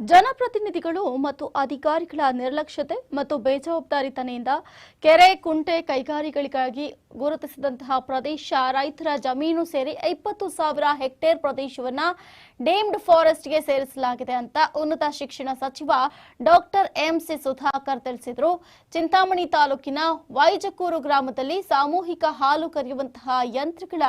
ಜನಪ್ರತಿನಿಧಿಗಳು ಮತ್ತು ಅಧಿಕಾರಿಗಳ ನಿರ್ಲಕ್ಷ್ಯತೆ ಮತ್ತು ಬೇಜವಾಬ್ದಾರಿತನೆಯಿಂದ ಕೆರೆ, ಕುಂಟೆ ಕೈಗಾರಿಕೆಗಳಿಗಾಗಿ ಗುರುತಿಸಿದಂತಹ ಪ್ರದೇಶ ರೈತರ ಜಮೀನು ಸೇರಿ ಇಪ್ಪತ್ತು ಸಾವಿರ ಹೆಕ್ಟೇರ್ ಪ್ರದೇಶವನ್ನ ಡೇಮ್ಡ್ ಫಾರೆಸ್ಟ್ಗೆ ಸೇರಿಸಲಾಗಿದೆ ಅಂತ ಉನ್ನತ ಶಿಕ್ಷಣ ಸಚಿವ ಡಾಕ್ಟರ್ ಎಂಸಿ ಸುಧಾಕರ್ ತಿಳಿಸಿದರು. ಚಿಂತಾಮಣಿ ತಾಲೂಕಿನ ವೈಜಕೂರು ಗ್ರಾಮದಲ್ಲಿ ಸಾಮೂಹಿಕ ಹಾಲು ಕರೆಯುವಂತಹ ಯಂತ್ರಗಳ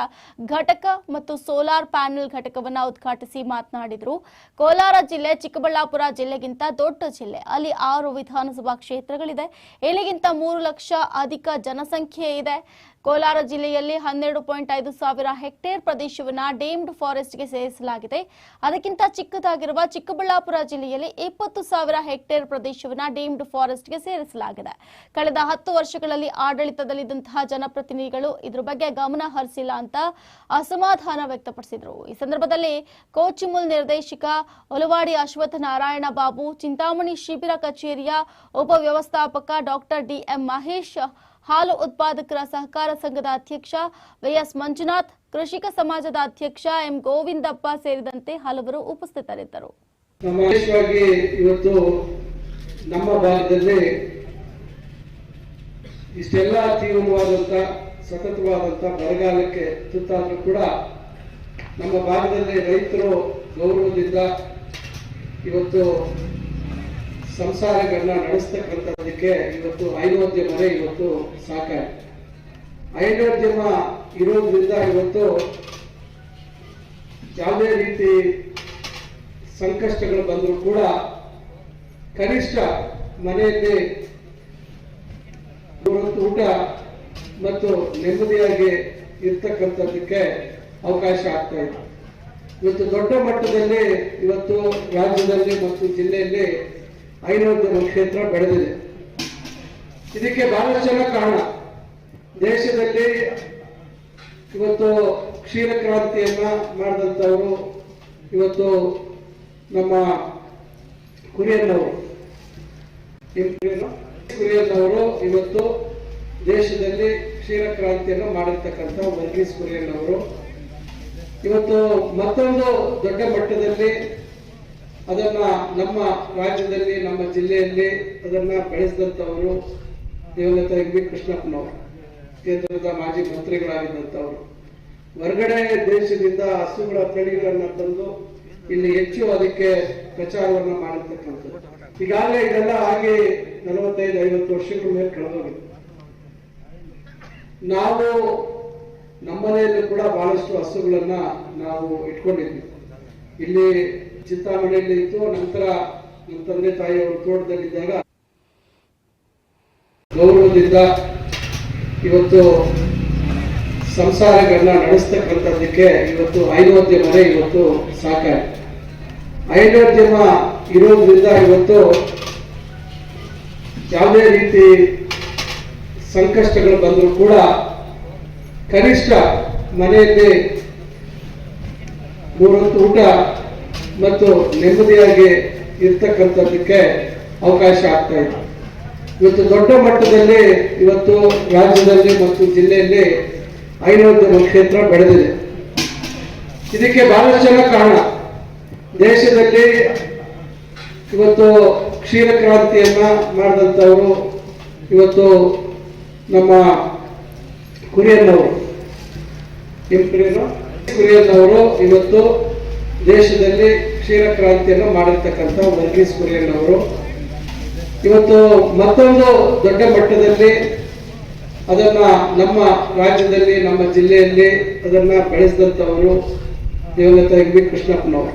ಘಟಕ ಮತ್ತು ಸೋಲಾರ್ ಪ್ಯಾನೆಲ್ ಘಟಕವನ್ನು ಉದ್ಘಾಟಿಸಿ ಮಾತನಾಡಿದರು. ಕೋಲಾರ ಜಿಲ್ಲೆ ಚಿಕ್ಕಬಳ್ಳಾಪುರ ಜಿಲ್ಲೆಗಿಂತ ದೊಡ್ಡ ಜಿಲ್ಲೆ. ಅಲ್ಲಿ ಆರು ವಿಧಾನಸಭಾ ಕ್ಷೇತ್ರಗಳಿದೆ. ಇಲ್ಲಿಗಿಂತ ಮೂರು ಲಕ್ಷ ಅಧಿಕ ಜನಸಂಖ್ಯೆ ಇದೆ ಕೋಲಾರ ಜಿಲ್ಲೆಯಲ್ಲಿ ಹನ್ನೆರಡು ಪಾಯಿಂಟ್ ಐದು ಸಾವಿರ ಹೆಕ್ಟೇರ್ ಪ್ರದೇಶವನ್ನ ಡೇಮ್ಡ್ ಫಾರೆಸ್ಟ್ಗೆ ಸೇರಿಸಲಾಗಿದೆ. ಅದಕ್ಕಿಂತ ಚಿಕ್ಕದಾಗಿರುವ ಚಿಕ್ಕಬಳ್ಳಾಪುರ ಜಿಲ್ಲೆಯಲ್ಲಿ ಇಪ್ಪತ್ತು ಸಾವಿರ ಹೆಕ್ಟೇರ್ ಪ್ರದೇಶವನ್ನ ಫಾರೆಸ್ಟ್ ಫಾರೆಸ್ಟ್ಗೆ ಸೇರಿಸಲಾಗಿದೆ. ಕಳೆದ ಹತ್ತು ವರ್ಷಗಳಲ್ಲಿ ಆಡಳಿತದಲ್ಲಿದ್ದಂತಹ ಜನಪ್ರತಿನಿಧಿಗಳು ಇದ್ರ ಬಗ್ಗೆ ಗಮನ ಹರಿಸಿಲ್ಲ ಅಂತ ಅಸಮಾಧಾನ ವ್ಯಕ್ತಪಡಿಸಿದರು. ಈ ಸಂದರ್ಭದಲ್ಲಿ ಕೋಚಿಮುಲ್ ನಿರ್ದೇಶಕ ಒಲವಾಡಿ ಅಶ್ವಥ್ ನಾರಾಯಣ ಬಾಬು, ಚಿಂತಾಮಣಿ ಶಿಬಿರ ಕಚೇರಿಯ ಉಪವ್ಯವಸ್ಥಾಪಕ ಡಾಕ್ಟರ್ ಡಿಎಂ ಮಹೇಶ್ ಹಾಲು ಉತ್ಪಾದಕರ ಸಹಕಾರ ಸಂಘದ ಅಧ್ಯಕ್ಷ ವೈಎಸ್ ಮಂಜುನಾಥ್, ಕೃಷಿಕ ಸಮಾಜದ ಅಧ್ಯಕ್ಷ ಎಂ ಗೋವಿಂದಪ್ಪ ಸೇರಿದಂತೆ ಹಲವರು ಉಪಸ್ಥಿತರಿದ್ದರು. ಇವತ್ತು ನಮ್ಮ ಭಾಗದಲ್ಲಿ ಇಷ್ಟೆಲ್ಲ ತೀವ್ರವಾದಂಥ ಸತತವಾದಂಥ ಬರಗಾಲಕ್ಕೆ ತುತ್ತಾದರೂ ಕೂಡ ನಮ್ಮ ಭಾಗದಲ್ಲಿ ರೈತರು ಗೌರವದಿಂದ ಇವತ್ತು ಸಂಸಾರಗಳನ್ನ ನಡೆಸ್ತಕ್ಕಂಥದ್ದಕ್ಕೆ ಇವತ್ತು ಹೈನೋದ್ಯಮನೇ ಇವತ್ತು ಸಾಕಾಗಿದೆ ಹೈನೋದ್ಯಮ ಇರೋದ್ರಿಂದ ಇವತ್ತು ಯಾವುದೇ ರೀತಿ ಸಂಕಷ್ಟಗಳು ಬಂದರೂ ಕೂಡ ಕನಿಷ್ಠ ಮನೆಯಲ್ಲಿ ಊಟ ಮತ್ತು ನೆಮ್ಮದಿಯಾಗಿ ಇರ್ತಕ್ಕಂಥದ್ದಕ್ಕೆ ಅವಕಾಶ ಆಗ್ತಾ ಇದೆ. ಇವತ್ತು ದೊಡ್ಡ ಮಟ್ಟದಲ್ಲಿ ಇವತ್ತು ರಾಜ್ಯದಲ್ಲಿ ಮತ್ತು ಜಿಲ್ಲೆಯಲ್ಲಿ ಹೈನೋದ್ಯಮ ಕ್ಷೇತ್ರ ಬೆಳೆದಿದೆ. ಇದಕ್ಕೆ ಬಹಳಷ್ಟು ಜನ ಕಾರಣ, ದೇಶದಲ್ಲಿ ಇವತ್ತು ಕ್ಷೀರ ಕ್ರಾಂತಿಯನ್ನ ಮಾಡಿದಂಥವರು ಇವತ್ತು ನಮ್ಮ ಕುರಿಯನ್ನವರು. ಕುರಿಯನ್ನವರು ಇವತ್ತು ದೇಶದಲ್ಲಿ ಕ್ಷೀರ ಕ್ರಾಂತಿಯನ್ನು ಮಾಡಿರ್ತಕ್ಕಂಥ ವರ್ಗೀಸ್ ಕುರಿಯನ್ನವರು. ಇವತ್ತು ಮತ್ತೊಂದು ದೊಡ್ಡ ಮಟ್ಟದಲ್ಲಿ ಅದನ್ನ ನಮ್ಮ ರಾಜ್ಯದಲ್ಲಿ, ನಮ್ಮ ಜಿಲ್ಲೆಯಲ್ಲಿ ಅದನ್ನ ಬೆಳೆಸಿದಂಥವರು ದಿವಂಗತ ಎಂ ಬಿ ಕೃಷ್ಣಪ್ಪನವರು ಕೇಂದ್ರದ ಮಾಜಿ ಮಂತ್ರಿಗಳಾಗಿದ್ದಂಥವರು. ಹೊರಗಡೆ ದೇಶದಿಂದ ಹಸುಗಳ ತಳಿಗಳನ್ನ ತಂದು ಇಲ್ಲಿ ಹೆಚ್ಚು ಅದಕ್ಕೆ ಪ್ರಚಾರವನ್ನು ಮಾಡಿರ್ತಕ್ಕಂಥದ್ದು. ಈಗಾಗಲೇ ಇದೆಲ್ಲ ಆಗಿ ನಲವತ್ತೈದು, ಐವತ್ತು ವರ್ಷಗಳ ಮೇಲೆ ಕಳೆದೋಗಿದೆ. ನಾವು ನಮ್ಮನೆಯಲ್ಲೂ ಕೂಡ ಬಹಳಷ್ಟು ಹಸುಗಳನ್ನ ನಾವು ಇಟ್ಕೊಂಡಿದ್ವಿ. ಇಲ್ಲಿ ಚಿಂತಾಮಣಿಯಲ್ಲಿ ಇತ್ತು ನಂತರ ನಮ್ಮ ತಂದೆ ತಾಯಿಯವರು ತೋಟದಲ್ಲಿದ್ದಾಗ ಗೌರವದಿಂದ ಇವತ್ತು ಸಂಸಾರಗಳನ್ನ ನಡೆಸ್ತಕ್ಕಂಥದ್ದಕ್ಕೆ ಇವತ್ತು ಹೈನೋದ್ಯಮನೇ ಇವತ್ತು ಸಾಕಾಗಿದೆ ಹೈನೋದ್ಯಮ ಇರೋದ್ರಿಂದ ಇವತ್ತು ಯಾವುದೇ ರೀತಿ ಸಂಕಷ್ಟಗಳು ಬಂದರೂ ಕೂಡ ಕನಿಷ್ಠ ಮನೆಯಲ್ಲಿ ಮೂರೊತ್ತು ಊಟ ಮತ್ತು ನೆಮ್ಮದಿಯಾಗಿ ಇರ್ತಕ್ಕಂಥದ್ದಕ್ಕೆ ಅವಕಾಶ ಆಗ್ತಾ ಇದೆ. ಇವತ್ತು ದೊಡ್ಡ ಮಟ್ಟದಲ್ಲಿ ಇವತ್ತು ರಾಜ್ಯದಲ್ಲಿ ಮತ್ತು ಜಿಲ್ಲೆಯಲ್ಲಿ ಹೈನೋದ್ಯಮ ಕ್ಷೇತ್ರ ಬೆಳೆದಿದೆ. ಇದಕ್ಕೆ ಬಹಳಷ್ಟು ಜನ ಕಾರಣ. ದೇಶದಲ್ಲಿ ಇವತ್ತು ಕ್ಷೀರ ಕ್ರಾಂತಿಯನ್ನ ಮಾಡಿದಂಥವರು ಇವತ್ತು ನಮ್ಮ ಕುರಿಯನ್ನವರು. ಕುರಿಯನ್ನವರು ಇವತ್ತು ದೇಶದಲ್ಲಿ ಕ್ಷೀರ ಕ್ರಾಂತಿಯನ್ನು ಮಾಡಿರ್ತಕ್ಕಂಥ ವರ್ಗೀಸ್ ಕುರಿಯನ್ನವರು ಇವತ್ತು ಮತ್ತೊಂದು ದೊಡ್ಡ ಮಟ್ಟದಲ್ಲಿ ಅದನ್ನ ನಮ್ಮ ರಾಜ್ಯದಲ್ಲಿ, ನಮ್ಮ ಜಿಲ್ಲೆಯಲ್ಲಿ ಅದನ್ನ ಬೆಳೆಸಿದಂಥವರು ದಿವಂಗತ ಎಂ ಬಿ ಕೃಷ್ಣಪ್ಪನವರು,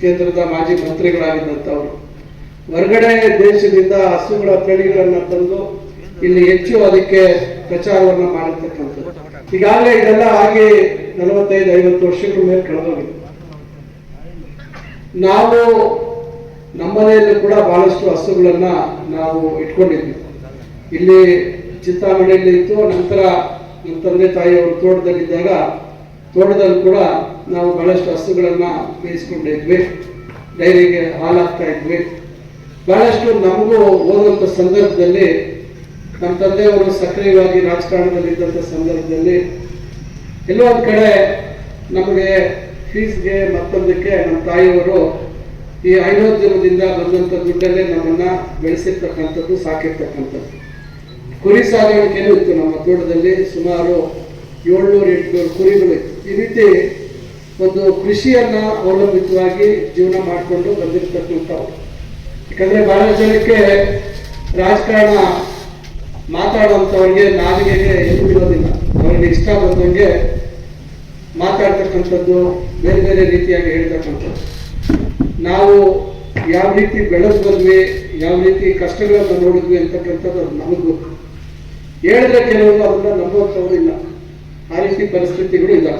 ಕೇಂದ್ರದ ಮಾಜಿ ಮಂತ್ರಿಗಳಾಗಿದ್ದಂಥವರು. ಹೊರಗಡೆ ದೇಶದಿಂದ ಹಸುಗಳ ತಳಿಗಳನ್ನ ತಂದು ಇಲ್ಲಿ ಹೆಚ್ಚು ಅದಕ್ಕೆ ಪ್ರಚಾರವನ್ನು ಮಾಡಿರ್ತಕ್ಕಂಥದ್ದು. ಈಗಾಗಲೇ ಇದೆಲ್ಲ ಆಗಿ ನಲವತ್ತೈದು ಐವತ್ತು ವರ್ಷಗಳ ಮೇಲೆ ಕಳೆದೋಗಿದೆ. ನಾವು ನಮ್ಮನೆಯಲ್ಲಿ ಕೂಡ ಬಹಳಷ್ಟು ಹಸುಗಳನ್ನು ನಾವು ಇಟ್ಕೊಂಡಿದ್ವಿ. ಇಲ್ಲಿ ಚಿಂತಾಮಣಿಯಲ್ಲಿ ಇತ್ತು, ನಂತರ ನಮ್ಮ ತಂದೆ ತಾಯಿಯವರು ತೋಟದಲ್ಲಿದ್ದಾಗ ತೋಟದಲ್ಲಿ ಕೂಡ ನಾವು ಬಹಳಷ್ಟು ಹಸುಗಳನ್ನು ಮೇಯಿಸ್ಕೊಂಡಿದ್ವಿ. ಡೈರಿಗೆ ಹಾಲಾಗ್ತಾ ಇದ್ವಿ. ಬಹಳಷ್ಟು ನಮಗೂ ಓದುವಂಥ ಸಂದರ್ಭದಲ್ಲಿ, ನಮ್ಮ ತಂದೆಯವರು ಸಕ್ರಿಯವಾಗಿ ರಾಜಕಾರಣದಲ್ಲಿದ್ದಂಥ ಸಂದರ್ಭದಲ್ಲಿ ಎಲ್ಲೋ ಒಂದು ಕಡೆ ನಮಗೆ ಫೀಸ್ಗೆ ಮತ್ತೊಂದಕ್ಕೆ ನಮ್ಮ ತಾಯಿಯವರು ಈ ಹೈನೋದ್ಯಮದಿಂದ ಬಂದಂಥ ದುಡ್ಡಲ್ಲೇ ನಮ್ಮನ್ನ ಬೆಳೆಸಿರ್ತಕ್ಕಂಥದ್ದು, ಸಾಕಿರ್ತಕ್ಕಂಥದ್ದು. ಕುರಿ ಸಾಗಾಣಿಕೆನೂ ಇತ್ತು ನಮ್ಮ ತೋಟದಲ್ಲಿ. ಸುಮಾರು ಏಳ್ನೂರು, ಎಂಟುನೂರು ಕುರಿಗಳು ಇತ್ತು. ಈ ರೀತಿ ಒಂದು ಕೃಷಿಯನ್ನ ಅವಲಂಬಿತವಾಗಿ ಜೀವನ ಮಾಡಿಕೊಂಡು ಬಂದಿರತಕ್ಕಂಥವ್ರು. ಯಾಕಂದರೆ ಬಹಳ ಜನಕ್ಕೆ ರಾಜಕಾರಣ ಮಾತಾಡುವಂಥವ್ರಿಗೆ ನಾಲಿಗೆಗೆ ಎಲ್ಲೂ ಇರೋದಿಲ್ಲ. ಅವರಿಗೆ ಇಷ್ಟ ಬಂದಂಗೆ ಮಾತಾಡ್ತಕ್ಕಂಥದ್ದು ಬೇರೆ ಬೇರೆ ರೀತಿಯಾಗಿ ಹೇಳ್ತಕ್ಕಂಥದ್ದು. ನಾವು ಯಾವ ರೀತಿ ಬೆಳೆದು ಬಂದ್ವಿ, ಯಾವ ರೀತಿ ಕಷ್ಟಗಳನ್ನು ನೋಡಿದ್ವಿ ಅಂತಕ್ಕಂಥದ್ದು ಅದು ನಮಗೆ ಗೊತ್ತು. ಹೇಳಿದ್ರೆ ಕೆಲವರು ಅದನ್ನ ನಂಬುವಂಥವ್ರು ಇಲ್ಲ ಆ ರೀತಿ ಪರಿಸ್ಥಿತಿಗಳು ಇಲ್ಲ.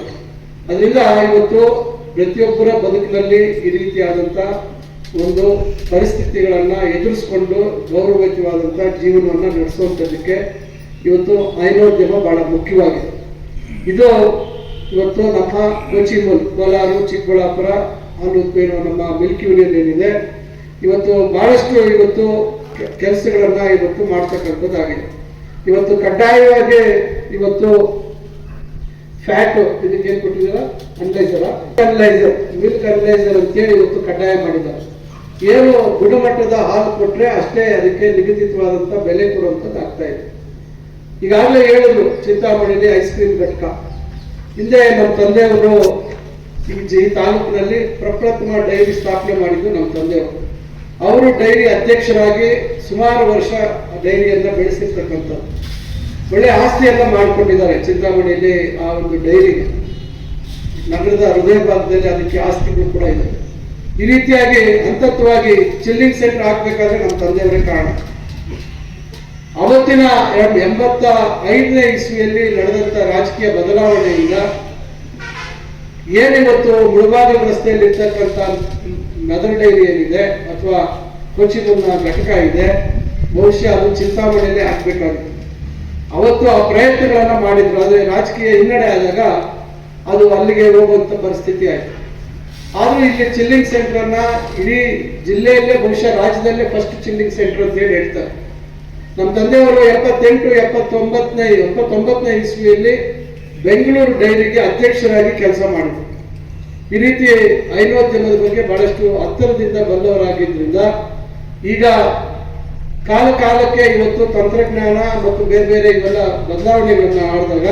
ಅದರಿಂದ ಇವತ್ತು ಪ್ರತಿಯೊಬ್ಬರ ಬದುಕಿನಲ್ಲಿ ಈ ರೀತಿಯಾದಂಥ ಒಂದು ಪರಿಸ್ಥಿತಿಗಳನ್ನು ಎದುರಿಸ್ಕೊಂಡು ಗೌರವಯುತವಾದಂಥ ಜೀವನವನ್ನು ನಡೆಸುವಂಥದ್ದಕ್ಕೆ ಇವತ್ತು ಐನೋದ್ಯಮ ಬಹಳ ಮುಖ್ಯವಾಗಿದೆ. ಇದು ಇವತ್ತು ನಮ್ಮ ಕೊಚಿಮಲ್ ಕೋಲಾರ ಚಿಕ್ಕಬಳ್ಳಾಪುರ ಅನ್ನೋದು ನಮ್ಮ ಮಿಲ್ಕ್ ಯೂನಿಯನ್ ಏನಿದೆ, ಇವತ್ತು ಬಹಳಷ್ಟು ಇವತ್ತು ಕೆಲಸಗಳನ್ನು ಇವತ್ತು ಮಾಡ್ತಕ್ಕಂಥದ್ದಾಗಿದೆ. ಇವತ್ತು ಕಡ್ಡಾಯವಾಗಿ ಇವತ್ತು ಫ್ಯಾಟ್ ಇದಕ್ಕೆ ಏನ್ ಕೊಟ್ಟಿದ್ದೀರಾ? ಅನಲೈಸರ್ ಅನಲೈಸರ್ ಮಿಲ್ಕ್ ಅನಲೈಸರ್ ಅಂತೇಳಿ ಇವತ್ತು ಕಡ್ಡಾಯ ಮಾಡಿದ್ದಾರೆ. ಏನು ಗುಣಮಟ್ಟದ ಹಾಲು ಕೊಟ್ಟರೆ ಅಷ್ಟೇ ಅದಕ್ಕೆ ನಿಗದಿತವಾದಂತ ಬೆಲೆ ಕೊಡುವಂಥದ್ದು ಆಗ್ತಾ ಇದೆ. ಈಗಾಗಲೇ ಹೇಳಿದ್ರು ಚಿಂತಾಮಣಿಲಿ ಐಸ್ ಕ್ರೀಮ್ ಘಟಕ. ಹಿಂದೆ ನಮ್ಮ ತಂದೆಯವರು ಈ ಜಿ ತಾಲೂಕಿನಲ್ಲಿ ಪ್ರಪ್ರಥಮ ಡೈರಿ ಸ್ಥಾಪನೆ ಮಾಡಿದ್ದು ನಮ್ಮ ತಂದೆಯವರು. ಅವರು ಡೈರಿ ಅಧ್ಯಕ್ಷರಾಗಿ ಸುಮಾರು ವರ್ಷ ಡೈರಿಯನ್ನ ಬೆಳೆಸಿರ್ತಕ್ಕಂಥದ್ದು ಒಳ್ಳೆ ಆಸ್ತಿಯನ್ನ ಮಾಡಿಕೊಂಡಿದ್ದಾರೆ ಚಿಂತಾಮಣಿಯಲ್ಲಿ ಆ ಒಂದು ಡೈರಿ ನಗರದ ಹೃದಯ ಭಾಗದಲ್ಲಿ ಅದಕ್ಕೆ ಆಸ್ತಿಗಳು ಕೂಡ ಇದೆ ಈ ರೀತಿಯಾಗಿ ಹಂತತ್ವವಾಗಿ ಚಿಲ್ಲಿಂಗ್ ಸೆಂಟರ್ ಹಾಕ್ಬೇಕಾದ್ರೆ ನಮ್ಮ ತಂದೆಯವರೇ ಕಾರಣ. ಅವತ್ತಿನ ಎಂಬತ್ತ ಐದನೇ ಇಸ್ವಿಯಲ್ಲಿ ನಡೆದಂತ ರಾಜಕೀಯ ಬದಲಾವಣೆಯಿಂದ ಏನಿವತ್ತು ಮುಳಬಾಗಿಲು ರಸ್ತೆಯಲ್ಲಿ ಇರ್ತಕ್ಕಂಥ ನದರ್ ಡೈರಿ ಏನಿದೆ ಅಥವಾ ಕೊಚ್ಚಿನ ಘಟಕ ಇದೆ, ಬಹುಶಃ ಅದು ಚಿಂತಾಮಣಿಯಲ್ಲಿ ಹಾಕ್ಬೇಕಾಗುತ್ತೆ ಅವತ್ತು ಆ ಪ್ರಯತ್ನಗಳನ್ನ ಮಾಡಿದ್ರು, ಆದರೆ ರಾಜಕೀಯ ಹಿನ್ನಡೆ ಆದಾಗ ಅದು ಅಲ್ಲಿಗೆ ಹೋಗುವಂತ ಪರಿಸ್ಥಿತಿ ಆಯ್ತು. ಆದ್ರೂ ಇಲ್ಲಿ ಚಿಲ್ಲಿಂಗ್ ಸೆಂಟರ್ ಅನ್ನ ಇಡೀ ಜಿಲ್ಲೆಯಲ್ಲೇ, ಬಹುಶಃ ರಾಜ್ಯದಲ್ಲೇ ಫಸ್ಟ್ ಚಿಲ್ಲಿಂಗ್ ಸೆಂಟರ್ ಅಂತ ಹೇಳಿ ಹೇಳ್ತಾರೆ. ನಮ್ಮ ತಂದೆಯವರು ಎಪ್ಪತ್ತೆಂಟು, ಎಪ್ಪತ್ತೊಂಬತ್ತನೇ ಎಪ್ಪತ್ತೊಂಬತ್ತನೇ ಇಸ್ವಿಯಲ್ಲಿ ಬೆಂಗಳೂರು ಡೈರಿಗೆ ಅಧ್ಯಕ್ಷರಾಗಿ ಕೆಲಸ ಮಾಡಿದ್ರು. ಈ ರೀತಿ ಹೈನೋದ್ಯಮದ ಬಗ್ಗೆ ಬಹಳಷ್ಟು ಹತ್ತಿರದಿಂದ ಬಂದವರಾಗಿದ್ದರಿಂದ ಈಗ ಕಾಲ ಕಾಲಕ್ಕೆ ಇವತ್ತು ತಂತ್ರಜ್ಞಾನ ಮತ್ತು ಬೇರೆ ಬೇರೆ ಇವೆಲ್ಲ ಬದಲಾವಣೆಗಳನ್ನ ಆಡಿದಾಗ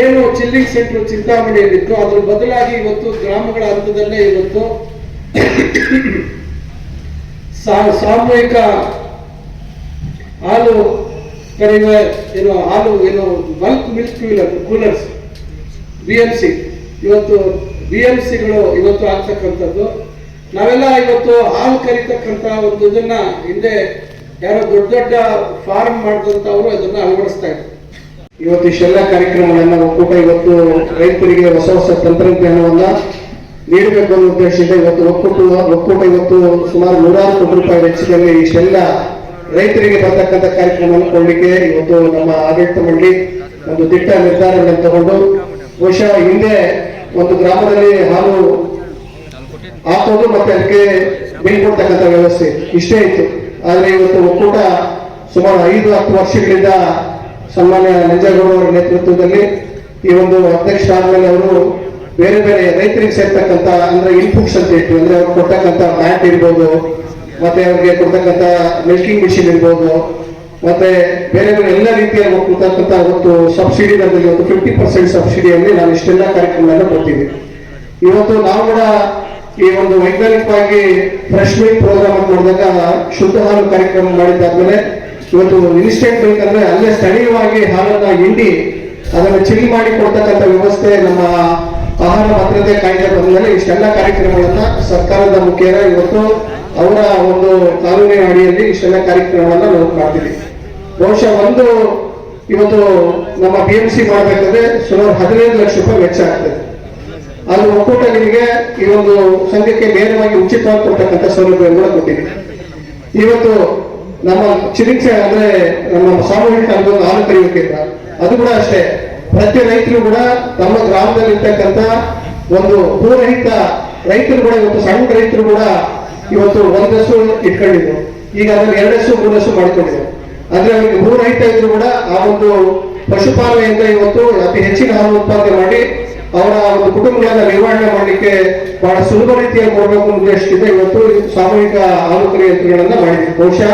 ಏನು ಚಿಲ್ಲಿಂಗ್ ಸೆಂಟರ್ ಚಿಂತಾಮಣಿಯಲ್ಲಿತ್ತು, ಅದ್ರ ಬದಲಾಗಿ ಇವತ್ತು ಗ್ರಾಮಗಳ ಹಂತದಲ್ಲೇ ಇವತ್ತು ಸಾಮೂಹಿಕ ಹಾಲು ಕರೆಯುವ ಏನು ಹಾಲು, ಏನು bulk milk cooler coolers B M C ಇವತ್ತು ಬಿ ಎಂ ಸಿಗಳು ಇವತ್ತು ಆಗ್ತಕ್ಕಂಥದ್ದು. ನಾವೆಲ್ಲ ಇವತ್ತು ಹಾಲು ಕರಿತಕ್ಕಂಥ ಒಂದು ಇದನ್ನ ಹಿಂದೆ ಯಾರೋ ದೊಡ್ಡ ದೊಡ್ಡ ಫಾರ್ಮ್ ಮಾಡಿದಂಥವ್ರು ಅದನ್ನ ಅಳವಡಿಸ್ತಾ ಇದ್ರು. ಇವತ್ತು ಇಷ್ಟೆಲ್ಲ ಕಾರ್ಯಕ್ರಮಗಳನ್ನ ಒಕ್ಕೂಟ ಇವತ್ತು ರೈತರಿಗೆ ಹೊಸ ಹೊಸ ತಂತ್ರಜ್ಞಾನವನ್ನ ನೀಡಬೇಕು ಅನ್ನೋ ಉದ್ದೇಶದಿಂದ ಇವತ್ತು ಒಕ್ಕೂಟ ಒಕ್ಕೂಟ ಇವತ್ತು ಸುಮಾರು ನೂರಾರು ಕೋಟಿ ರೂಪಾಯಿ ವೆಚ್ಚದಲ್ಲಿ ಇಷ್ಟೆಲ್ಲ ರೈತರಿಗೆ ಬರ್ತಕ್ಕಂಥ ಕಾರ್ಯಕ್ರಮವನ್ನು ಕೊಡಲಿಕ್ಕೆ ಇವತ್ತು ನಮ್ಮ ಆಡಳಿತ ಮಂಡಳಿ ಒಂದು ದಿಟ್ಟ ನಿರ್ಧಾರಗಳನ್ನು ತಗೊಂಡು ಬಹುಶಃ ಹಿಂದೆ ಒಂದು ಗ್ರಾಮದಲ್ಲಿ ಹಾಲು ಹಾಕೋದು ಮತ್ತೆ ಅದಕ್ಕೆ ಬಿಲ್ ಕೊಡ್ತಕ್ಕಂಥ ವ್ಯವಸ್ಥೆ ಇಷ್ಟೇ ಇತ್ತು. ಆದರೆ ಇವತ್ತು ಒಕ್ಕೂಟ ಸುಮಾರು ಐದು, ಹತ್ತು ವರ್ಷಗಳಿಂದ ಸನ್ಮಾನ್ಯ ನಂಜೇಗೌಡ ಅವರ ನೇತೃತ್ವದಲ್ಲಿ ಈ ಒಂದು ಅಧ್ಯಕ್ಷ ಆದ್ಮೇಲೆ ಅವರು ಬೇರೆ ಬೇರೆ ರೈತರಿಗೆ ಸೇರ್ತಕ್ಕಂಥ ಅಂದ್ರೆ ಇನ್ಪುಟ್ಸ್ ಅಂತ ಇಟ್ಟು ಅಂದ್ರೆ ಅವ್ರು ಕೊಡ್ತಕ್ಕಂಥ ಮ್ಯಾಟ್ ಇರ್ಬೋದು ಮತ್ತೆ ಅವರಿಗೆ ಕೊಡ್ತಕ್ಕಂಥ ಮಿಲ್ಕಿಂಗ್ ಮಿಷಿನ್ ಇರ್ಬೋದು, ಮತ್ತೆ ಬೇರೆ ಬೇರೆ ಎಲ್ಲ ರೀತಿಯ ಕೊಡ್ತಕ್ಕಂಥ ಒಂದು ಸಬ್ಸಿಡಿ ದರದಲ್ಲಿ ಒಂದು ಫಿಫ್ಟಿ ಪರ್ಸೆಂಟ್ ಸಬ್ಸಿಡಿಯಲ್ಲಿ ನಾನು ಇಷ್ಟೆಲ್ಲ ಕಾರ್ಯಕ್ರಮಗಳನ್ನು ಕೊಡ್ತೀನಿ ಇವತ್ತು ನಾವು ಕೂಡ ಈ ಒಂದು ವೈಜ್ಞಾನಿಕವಾಗಿ ಫ್ರೆಶ್ ಮಿಲ್ಕ್ ಪ್ರೋಗ್ರಾಮ್ ಅಂತ ನೋಡಿದಾಗ ಶುದ್ಧ ಹಾಲು ಕಾರ್ಯಕ್ರಮ ಮಾಡಿದ್ದಾದ್ಮೇಲೆ ಇವತ್ತು ಇನ್ಸ್ಟೆಂಟ್ ಮಿಲ್ಕ್ ಅಂದ್ರೆ ಅಲ್ಲೇ ಸ್ಥಳೀಯವಾಗಿ ಹಾಲನ್ನ ಹಿಂಡಿ ಅದನ್ನು ಚಿಲ್ ಮಾಡಿ ಕೊಡ್ತಕ್ಕಂಥ ವ್ಯವಸ್ಥೆ ನಮ್ಮ ಆಹಾರ ಭದ್ರತೆ ಕಾಯ್ದೆ ಬಂದ್ಮೇಲೆ ಇಷ್ಟೆಲ್ಲ ಕಾರ್ಯಕ್ರಮಗಳನ್ನ ಸರ್ಕಾರದ ಮುಖೇನ ಇವತ್ತು ಅವರ ಒಂದು ಕಾನೂನಿನ ಅಡಿಯಲ್ಲಿ ಇಷ್ಟೆಲ್ಲ ಕಾರ್ಯಕ್ರಮವನ್ನು ನಾವು ಮಾಡ್ತೀವಿ. ಬಹುಶಃ ಒಂದು ಇವತ್ತು ನಮ್ಮ ಬಿ ಎಂ ಸಿ ಮಾಡಬೇಕಾದ್ರೆ ಸುಮಾರು ಹದಿನೈದು ಲಕ್ಷ ರೂಪಾಯಿ ವೆಚ್ಚ ಆಗ್ತದೆ ಅಲ್ಲಿ ಒಕ್ಕೂಟ ನಿಮಗೆ ಈ ಒಂದು ಸಂಘಕ್ಕೆ ನೇರವಾಗಿ ಉಚಿತವಾಗಿ ಕೊಡ್ತಕ್ಕಂಥ ಸೌಲಭ್ಯ ಕೂಡ ಕೊಟ್ಟಿದೆ. ಇವತ್ತು ನಮ್ಮ ಚಿಕಿತ್ಸೆ ಅಂದ್ರೆ ನಮ್ಮ ಸಾಮೂಹಿಕ ಅನುಭವ ಹಾಲು ಕರೆಯೋಕ್ಕಿಂತ ಅದು ಕೂಡ ಅಷ್ಟೇ. ಪ್ರತಿ ರೈತರು ಕೂಡ ತಮ್ಮ ಗ್ರಾಮದಲ್ಲಿ ಇರ್ತಕ್ಕಂಥ ಒಂದು ಭೂರಹಿತ ರೈತರು ಕೂಡ, ಇವತ್ತು ಸಣ್ಣ ರೈತರು ಕೂಡ ಇವತ್ತು ಒಂದಷ್ಟು ಇಟ್ಕೊಂಡಿದ್ರು ಈಗ ಅದನ್ನು ಎರಡಷ್ಟು ಮೂರಷ್ಟು ಮಾಡ್ಕೊಂಡಿದ್ರು ಅಂದ್ರೆ ಅವರಿಗೆ ರೈಟ್ ಇದ್ರು ಕೂಡ ಆ ಒಂದು ಪಶುಪಾಲನೆಯಿಂದ ಇವತ್ತು ಅತಿ ಹೆಚ್ಚಿನ ಹಾಲು ಉತ್ಪಾದನೆ ಮಾಡಿ ಅವರ ಒಂದು ಕುಟುಂಬಗಳನ್ನ ನಿರ್ವಹಣೆ ಮಾಡಲಿಕ್ಕೆ ಬಹಳ ಸುಲಭ ರೀತಿಯಲ್ಲಿ ಕೊಡಬೇಕು ಉದ್ದೇಶದಿಂದ ಇವತ್ತು ಸಾಮೂಹಿಕ ಆಲೋಚನೆ ಯಂತ್ರಗಳನ್ನ ಮಾಡಿದ್ವಿ ಬಹುಶಃ